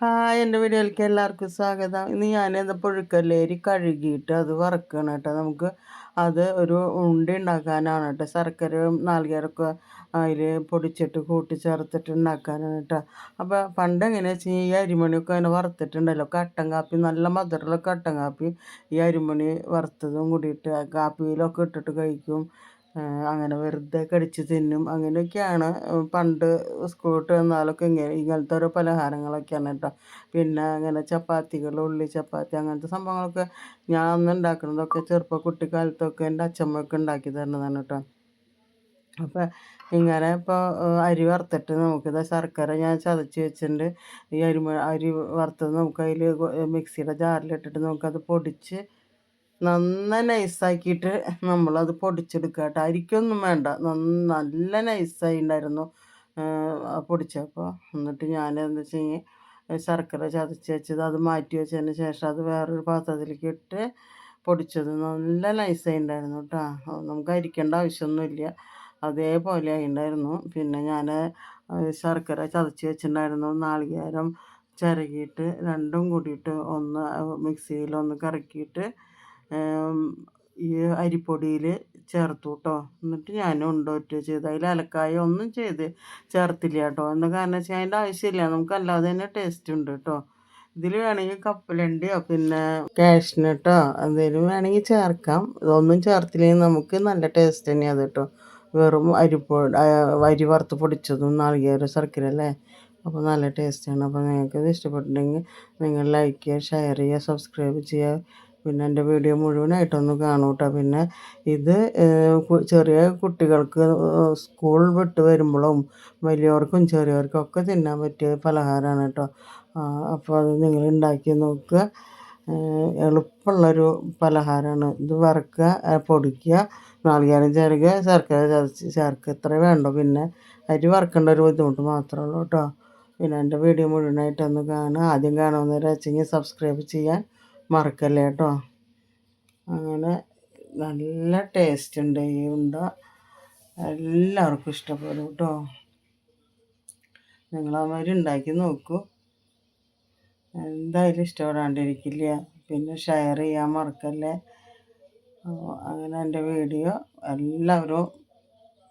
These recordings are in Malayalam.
ഹായ് എന്റെ വീഡിയോയിലേക്ക് എല്ലാവർക്കും സ്വാഗതം. ഇന്ന് ഞാനിത് പുഴുക്കല്ലേരി കഴുകിയിട്ട് അത് വറക്കണം കേട്ടോ. നമുക്ക് അത് ഒരു ഉണ്ടി ഉണ്ടാക്കാനാണ് കേട്ടോ. ശർക്കരയും നാളികേരമൊക്കെ അതിൽ പൊടിച്ചിട്ട് കൂട്ടി ചേർത്തിട്ട് ഉണ്ടാക്കാനാണ് കേട്ടോ. അപ്പോൾ പണ്ട് എങ്ങനെയാ വെച്ചാൽ ഈ അരിമണിയൊക്കെ അതിനെ വറുത്തിട്ടുണ്ടല്ലോ. കട്ടൻ കാപ്പി നല്ല മധുരമുള്ള കട്ടൻ കാപ്പി ഈ അരിമണി വറുത്തതും കൂടിയിട്ട് കാപ്പിയിലൊക്കെ ഇട്ടിട്ട് കഴിക്കും. അങ്ങനെ വെറുതെ കടിച്ച് തിന്നും. അങ്ങനെയൊക്കെയാണ്. പണ്ട് സ്കൂൾ വിട്ട് വന്നാലൊക്കെ ഇങ്ങനെ ഇങ്ങനത്തെ ഓരോ പലഹാരങ്ങളൊക്കെയാണ് കേട്ടോ പിന്നെ അങ്ങനെ ചപ്പാത്തികൾ ഉള്ളി ചപ്പാത്തി അങ്ങനത്തെ സംഭവങ്ങളൊക്കെ ഞാൻ അന്ന് ഉണ്ടാക്കുന്നതൊക്കെ ചെറുപ്പ കുട്ടിക്കാലത്തൊക്കെ എന്റെ അച്ഛമ്മയൊക്കെ ഉണ്ടാക്കി തരുന്നതാണ് കേട്ടോ അപ്പോൾ ഇങ്ങനെ ഇപ്പോൾ അരി വറുത്തിട്ട് നമുക്കിത് ശർക്കര ഞാൻ ചതച്ച് വെച്ചിട്ടുണ്ട്. ഈ അരി അരി വറുത്തത് നമുക്ക് അതിൽ മിക്സിയുടെ ജാറിലിട്ടിട്ട് നമുക്കത് പൊടിച്ച് നന്ന നൈസാക്കിയിട്ട് നമ്മളത് പൊടിച്ചെടുക്കുക കേട്ടോ അരിക്കൊന്നും വേണ്ട. നല്ല നൈസായി ഉണ്ടായിരുന്നു പൊടിച്ചപ്പോൾ എന്നിട്ട് ഞാൻ എന്താ വെച്ചാൽ ശർക്കര ചതച്ച് വെച്ചത് അത് മാറ്റി വെച്ചതിന് ശേഷം അത് വേറൊരു പാത്രത്തിലേക്ക് ഇട്ട് പൊടിച്ചത് നല്ല നൈസായി ഉണ്ടായിരുന്നു കേട്ടോ നമുക്ക് അരിക്കേണ്ട ആവശ്യമൊന്നുമില്ല. അതേപോലെ ആയിണ്ടായിരുന്നു പിന്നെ ഞാൻ ശർക്കര ചതച്ച് വെച്ചിട്ടുണ്ടായിരുന്നു നാളികേരം ചിരകിയിട്ട് രണ്ടും കൂടിയിട്ട് ഒന്ന് മിക്സിയിൽ കറക്കിയിട്ട് ഈ അരിപ്പൊടിയിൽ ചേർത്തു കേട്ടോ എന്നിട്ട് ഞാൻ ഉണ്ടോറ്റ് ചെയ്ത്. അതിൽ അലക്കായ ഒന്നും ചെയ്ത് ചേർത്തില്ല കേട്ടോ എന്താ കാരണം വെച്ചാൽ അതിന്റെ ആവശ്യമില്ല. നമുക്ക് അല്ലാതെ തന്നെ ടേസ്റ്റ് ഉണ്ട് കേട്ടോ ഇതിൽ വേണമെങ്കിൽ കപ്പലണ്ടിയോ പിന്നെ കാഷ്നട്ടോ എന്തെങ്കിലും വേണമെങ്കിൽ ചേർക്കാം. ഇതൊന്നും ചേർത്തില്ലെങ്കിൽ നമുക്ക് നല്ല ടേസ്റ്റ് തന്നെയാണ് കേട്ടോ വെറും അരിപ്പൊടി അരി വറുത്ത് പൊടിച്ചതും നാളികേരം ശർക്കര അല്ലേ? അപ്പോൾ നല്ല ടേസ്റ്റാണ് അപ്പോൾ നിങ്ങൾക്ക് ഇത് ഇഷ്ടപ്പെട്ടിട്ടുണ്ടെങ്കിൽ നിങ്ങൾ ലൈക്ക് ചെയ്യുക ഷെയർ ചെയ്യുക സബ്സ്ക്രൈബ് ചെയ്യുക. പിന്നെ എന്റെ വീഡിയോ മുഴുവനായിട്ടൊന്ന് കാണൂ കേട്ടോ പിന്നെ ഇത് ചെറിയ കുട്ടികൾക്ക് സ്കൂൾ വിട്ട് വരുമ്പോഴും വലിയവർക്കും ചെറിയവർക്കും ഒക്കെ തിന്നാൻ പറ്റിയ പലഹാരമാണ് കേട്ടോ. അപ്പോൾ അത് നിങ്ങൾ ഉണ്ടാക്കി നോക്കുക. എളുപ്പമുള്ളൊരു പലഹാരമാണ് ഇത് വറുക്കുക പൊടിക്കുക നാളികേരം ചേരുക ശർക്കര ചതച്ച് ചേർക്കുക. ഇത്ര വേണ്ടോ. പിന്നെ അരി വറുക്കേണ്ട ഒരു ബുദ്ധിമുട്ട് മാത്രമേ ഉള്ളൂ കേട്ടോ. പിന്നെ എന്റെ വീഡിയോ മുഴുവനായിട്ടൊന്ന് കാണുക. ആദ്യം കാണുമെന്നൊരു വെച്ചെങ്കിൽ സബ്സ്ക്രൈബ് ചെയ്യാൻ മറക്കല്ലേ കേട്ടോ? അങ്ങനെ നല്ല ടേസ്റ്റ് ഉണ്ട് ഈ ഉണ്ട. എല്ലാവർക്കും ഇഷ്ടപ്പെടും കേട്ടോ. നിങ്ങളമാതിരി ഉണ്ടാക്കി നോക്കൂ. എന്തായാലും ഇഷ്ടപ്പെടാണ്ടിരിക്കില്ല. പിന്നെ ഷെയർ ചെയ്യാൻ മറക്കല്ലേ? അങ്ങനെ എന്റെ വീഡിയോ എല്ലാവരും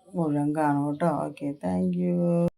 മുഴുവൻ കാണും കേട്ടോ. Okay thank